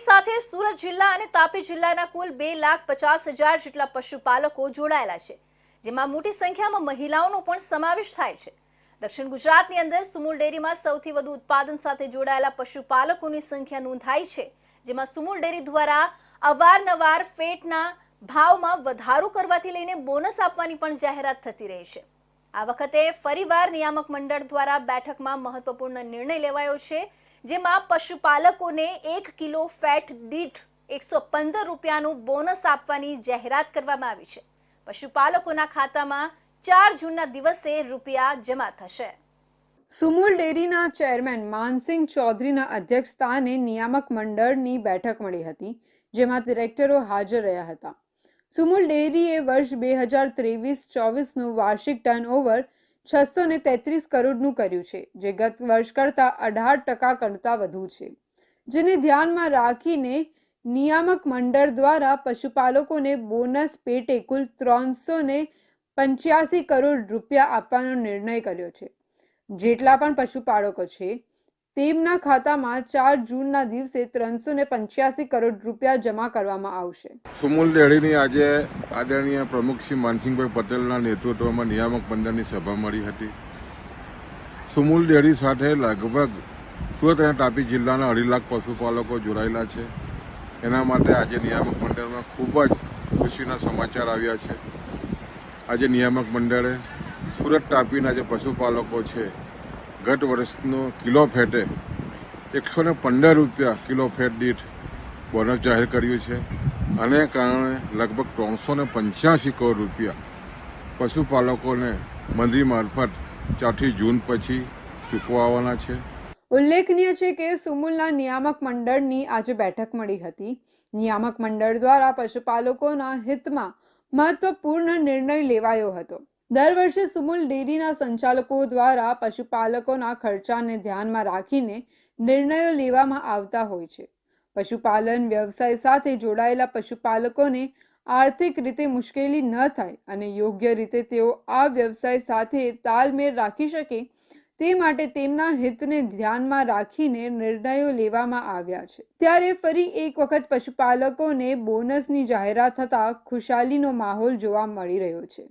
સાથે સુરત જિલ્લા અને તાપી જિલ્લાના કુલ બે લાખ પચાસ હજાર જેટલા પશુપાલકો જોડાયેલા છે, જેમાં મોટી સંખ્યામાં મહિલાઓનો પણ સમાવેશ થાય છે. દક્ષિણ ગુજરાતની અંદર સુમૂલ ડેરીમાં સૌથી વધુ ઉત્પાદન સાથે જોડાયેલા પશુપાલકોની સંખ્યા નોંધાઈ છે, જેમાં સુમૂલ ડેરી દ્વારા અવારનવાર ફેટના ભાવમાં વધારો કરવાથી લઈને બોનસ આપવાની પણ જાહેરાત થતી રહી છે. આ વખતે ફરીવાર નિયામક મંડળ દ્વારા બેઠકમાં મહત્વપૂર્ણ નિર્ણય લેવાયો છે જેમાં પશુપાલકોને એક કિલો ફેટ દીઠ એકસો પંદર રૂપિયાનું બોનસ આપવાની જાહેરાત કરવામાં આવી છે. પશુપાલકોના ખાતામાં ચાર જૂનના દિવસે રૂપિયા જમા થશે. સુમુલ ડેરીના ચેરમેન માનસિંહ ચૌધરીના અધ્યક્ષસ્થાને નિયામક મંડળની બેઠક મળી હતી, જેમાં ડિરેક્ટરો હાજર રહ્યા હતા. સુમુલ ડેરીએ વર્ષ બે હજાર ત્રેવીસ ચોવીસનું વાર્ષિક ટર્નઓવર છસો ને તેત્રીસ કરોડનું કર્યું છે, જે ગત વર્ષ કરતાં અઢાર ટકા કરતાં વધુ છે. જેને ધ્યાનમાં રાખીને નિયામક મંડળ દ્વારા પશુપાલકોને બોનસ પેટે કુલ ત્રણસો ને પંચ્યાસી કરોડ રૂપિયા આપવાનો નિર્ણય કર્યો છે. જેટલા પણ પશુપાલકો છે, તેમના ખાતામાં ચાર જૂનના દિવસે ત્રણસો ને પંચ્યાસી કરોડ રૂપિયા જમા કરવામાં આવશે. સુમુલ ડેરીની આજે આદરણીય પ્રમુખ શ્રી માનસિંહભાઈ પટેલના નેતૃત્વમાં નિયામક મંડળની સભા મળી હતી. સુમૂલ ડેરી સાથે લગભગ સુરત અને તાપી જિલ્લાના અઢી લાખ પશુપાલકો જોડાયેલા છે. એના માટે આજે નિયામક મંડળમાં ખૂબ જ ખુશીના સમાચાર આવ્યા છે. આજે નિયામક મંડળે સુરત તાપીના જે પશુપાલકો છે, ગત વર્ષનો કિલો ફેટે એકસો પંદર રૂપિયા કિલો ફેટ દીઠ બોનસ જાહેર કર્યું છે. આને કારણે લગભગ ત્રણસો ને પંચ્યાસી કરોડ રૂપિયા પશુપાલકોને મંત્રી મારફત ચોથી જૂન પછી ચૂકવવાના છે. ઉલ્લેખનીય છે કે સુમુલના નિયામક મંડળની આજે બેઠક મળી હતી. નિયામક મંડળ દ્વારા પશુપાલકોના હિતમાં મહત્વપૂર્ણ નિર્ણય લેવાયો હતો. દર વર્ષે સુમુલ ડેરીના સંચાલકો દ્વારા પશુપાલકોના ખર્ચાને ધ્યાનમાં રાખીને નિર્ણયો લેવામાં આવતા હોય છે. પશુપાલન, વ્યવસાય સાથે જોડાયેલા પશુપાલકોને આર્થિક રીતે મુશ્કેલી ન થાય અને યોગ્ય રીતે તેઓ આ વ્યવસાય સાથે તાલમેલ રાખી શકે, તે માટે તેમના હિતને ધ્યાનમાં રાખીને નિર્ણયો લેવામાં આવ્યા છે. ત્યારે ફરી એક વખત પશુપાલકોને બોનસની જાહેરાત થતાં ખુશાલીનો માહોલ જોવા મળી રહ્યો છે.